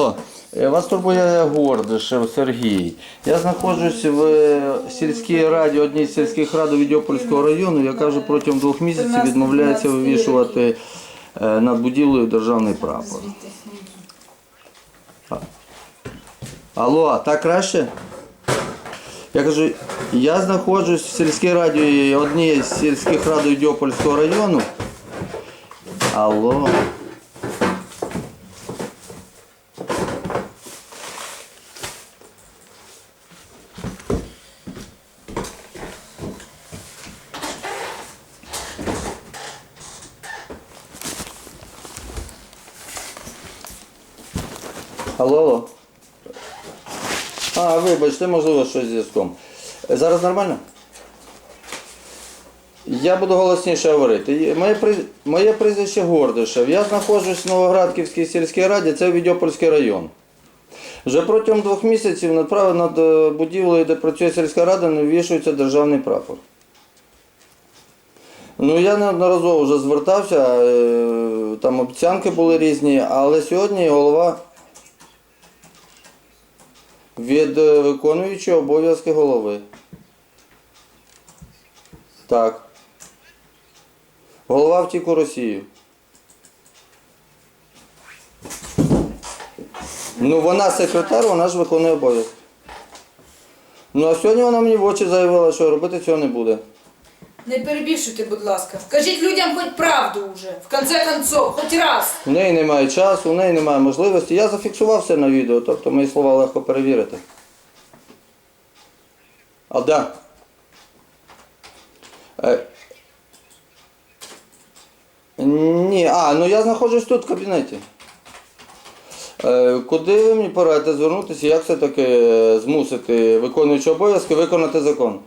Алло, е, вас турбує Гордишев Сергій. Я знаходжусь в е, сільській раді, одній з сільських рад Відьопольського району, яка вже протягом двох місяців відмовляється вивішувати е, над будівлею державний прапор. Алло, так краще? Я кажу, я знаходжусь в сільській раді одній з сільських рад Відьопольського району. Алло. Алло, алло. А, вибачте, можливо, щось з зв'язком. Зараз нормально? Я буду голосніше говорити. Моє, моє прізвище Гордишев. Я знаходжусь в Новоградківській сільській раді, це Відьопольський район. Вже протягом двох місяців над, над е, будівлею, де працює сільська рада, не вішується державний прапор. Ну, я неодноразово вже звертався, е, там обіцянки були різні, але сьогодні голова від е, виконуючого обов'язки голови. Так. Голова втік у Росію. Ну, вона секретар, вона ж виконує обов'язки. Ну, а сьогодні вона мені в очі заявила, що робити цього не буде. Не перебільшуйте, будь ласка. Скажіть людям хоч правду вже, в конце концов, хоч раз. У неї немає часу, у неї немає можливості. Я зафіксував все на відео, тобто мої слова легко перевірити. А да. Е, ні, а, ну я знаходжусь тут в кабінеті. Е, куди ви мені порадите звернутися, як все-таки е, змусити виконуючого обов'язки виконати закон?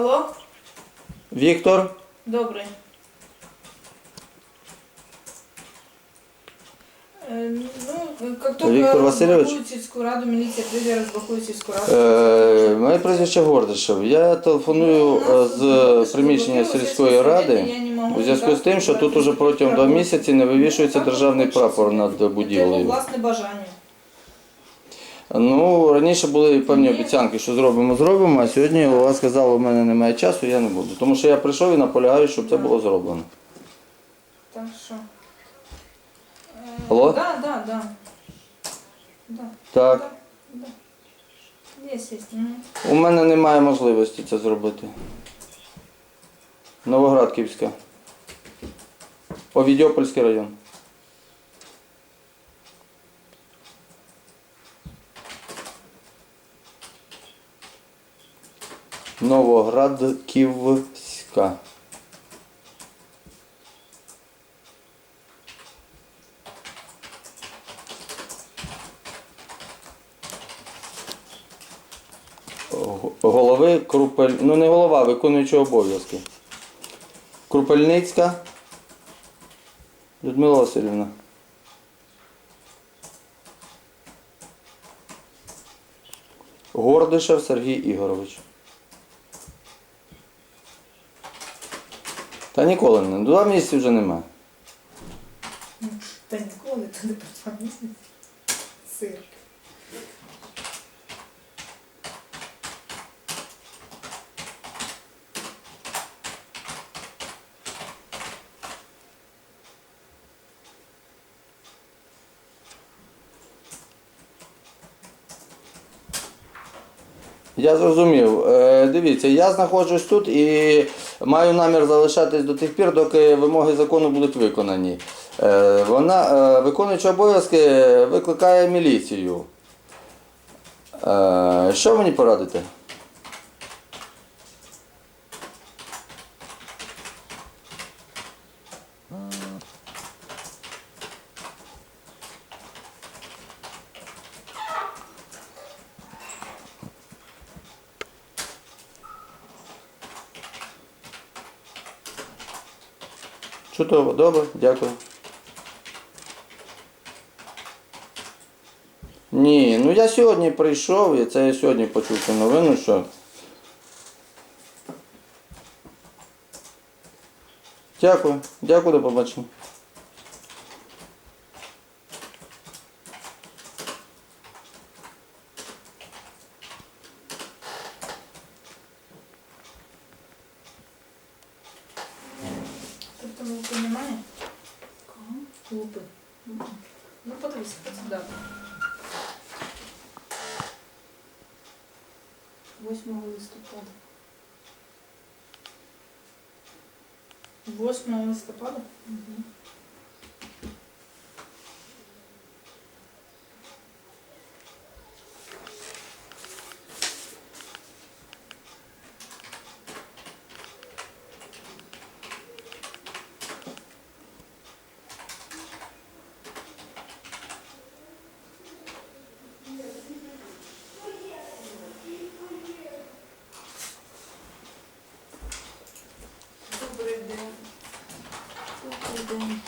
Алло? Віктор? Добре. Е, Ну, как только Віктор Васильович? розблокують сільську раду, міліція прийде, розблокує сільську раду. Е, моє прізвище Гордишев. Я телефоную е, з приміщення сільської ради у зв'язку з тим, що тут уже протягом двох місяців не вивішується державний прапор над Це будівлею. власне бажання. Ну, раніше були певні обіцянки, що зробимо, зробимо, а сьогодні голова сказала, у мене немає часу, я не буду. Тому що я прийшов і наполягаю, щоб це було зроблено. Так що. Алло? Так, да. Є, є. У мене немає можливості це зробити. Новоградківська. Овідіопольський район. Новоградківська. Голови Крупель... Ну не голова, виконуючий обов'язки. Крупельницька Людмила Васильівна. Гордишев Сергій Ігорович. Та ніколи не. Два місяці вже немає. Та ніколи, то не про місяць. Цирк. Я зрозумів. Е, Дивіться, я знаходжусь тут і маю намір залишатись до тих пір, доки вимоги закону будуть виконані. Е, Вона, е, виконуючи обов'язки, викликає міліцію. Е, Що мені порадите? Чудово, добре, дякую. Ні, ну я сьогодні прийшов, і це я сьогодні почув цю новину, що. Дякую, дякую, до побачення. Тобто лупи немає? Лупи. Ну, подивися, да. 8 листопада. 8 листопада? Угу. Добрий день.